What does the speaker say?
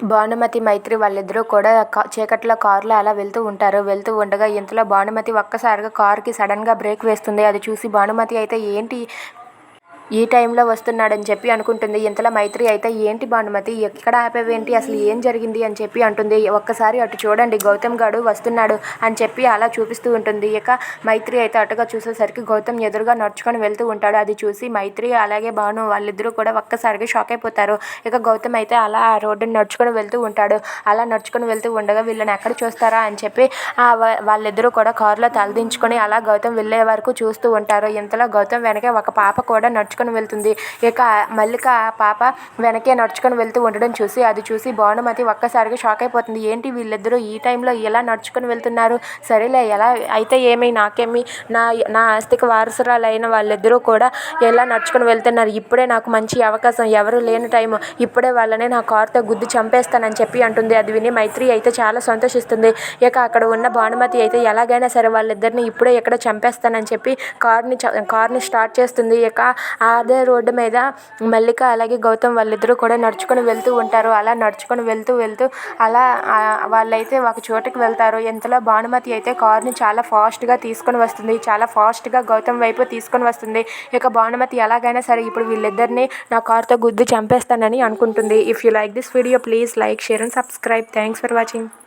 భానుమతి మైత్రి వాళ్ళిద్దరూ కూడా క చీకట్లో కారులో అలా వెళ్తూ ఉంటారు. వెళ్తూ ఉండగా ఇంతలో భానుమతి ఒక్కసారిగా కారుకి సడన్గా బ్రేక్ వేస్తుంది. అది చూసి భానుమతి అయితే ఏంటి ఈ టైంలో వస్తున్నాడని చెప్పి అనుకుంటుంది. ఇంతలో మైత్రి అయితే ఏంటి భానుమతి ఎక్కడ ఆపేవేంటి? అసలు ఏం జరిగింది? అని చెప్పి అంటుంది. ఒక్కసారి అటు చూడండి గౌతమ్ గాడు వస్తున్నాడు అని చెప్పి అలా చూపిస్తూ ఉంటుంది. ఇక మైత్రి అయితే అటుగా చూసేసరికి గౌతమ్ ఎదురుగా నడుచుకొని వెళ్తూ ఉంటాడు. అది చూసి మైత్రి అలాగే భాను వాళ్ళిద్దరూ కూడా ఒక్కసారిగా షాక్ అయిపోతారు. ఇక గౌతమ్ అయితే అలా ఆ రోడ్డుని నడుచుకొని వెళ్తూ ఉంటాడు. అలా నడుచుకొని వెళ్తూ ఉండగా వీళ్ళని ఎక్కడ చూస్తారా? అని చెప్పి ఆ వాళ్ళిద్దరూ కూడా కారులో తలదించుకొని అలా గౌతమ్ వెళ్ళే వరకు చూస్తూ ఉంటారు. ఇంతలో గౌతమ్ వెనకే ఒక పాప కూడా నడుచుకొని వెళ్తుంది. ఇక మల్లిక పాప వెనకే నడుచుకొని వెళ్తూ ఉండడం చూసి అది చూసి భానుమతి ఒక్కసారిగా షాక్ అయిపోతుంది. ఏంటి వీళ్ళిద్దరూ ఈ టైంలో ఎలా నడుచుకొని వెళ్తున్నారు? సరేలే ఎలా అయితే ఏమి నాకేమి నా నా ఆస్తికి వారసురాలైన వాళ్ళిద్దరూ కూడా ఎలా నడుచుకొని వెళ్తున్నారు? ఇప్పుడే నాకు మంచి అవకాశం. ఎవరు లేని టైం ఇప్పుడే వాళ్ళని నా కారుతో గుద్దు చంపేస్తానని చెప్పి అంటుంది. అది విని మైత్రి అయితే చాలా సంతోషిస్తుంది. ఇక అక్కడ ఉన్న భానుమతి అయితే ఎలాగైనా సరే వాళ్ళిద్దరిని ఇప్పుడే ఎక్కడ చంపేస్తానని చెప్పి కార్ని చ- కార్ని స్టార్ట్ చేస్తుంది. ఇక అదే రోడ్డు మీద మల్లిక అలాగే గౌతమ్ వాళ్ళిద్దరూ కూడా నడుచుకొని వెళ్తూ ఉంటారు. అలా నడుచుకొని వెళ్తూ వెళ్తూ అలా వాళ్ళైతే ఒక చోటుకి వెళ్తారు. ఇంతలో భానుమతి అయితే కార్ని చాలా ఫాస్ట్గా తీసుకొని వస్తుంది. చాలా ఫాస్ట్గా గౌతమ్ వైపు తీసుకొని వస్తుంది. ఇక భానుమతి ఎలాగైనా సరే ఇప్పుడు వీళ్ళిద్దరిని నా కార్తో గుద్ది చంపేస్తానని అనుకుంటుంది. If you like this video please like share and subscribe thanks for watching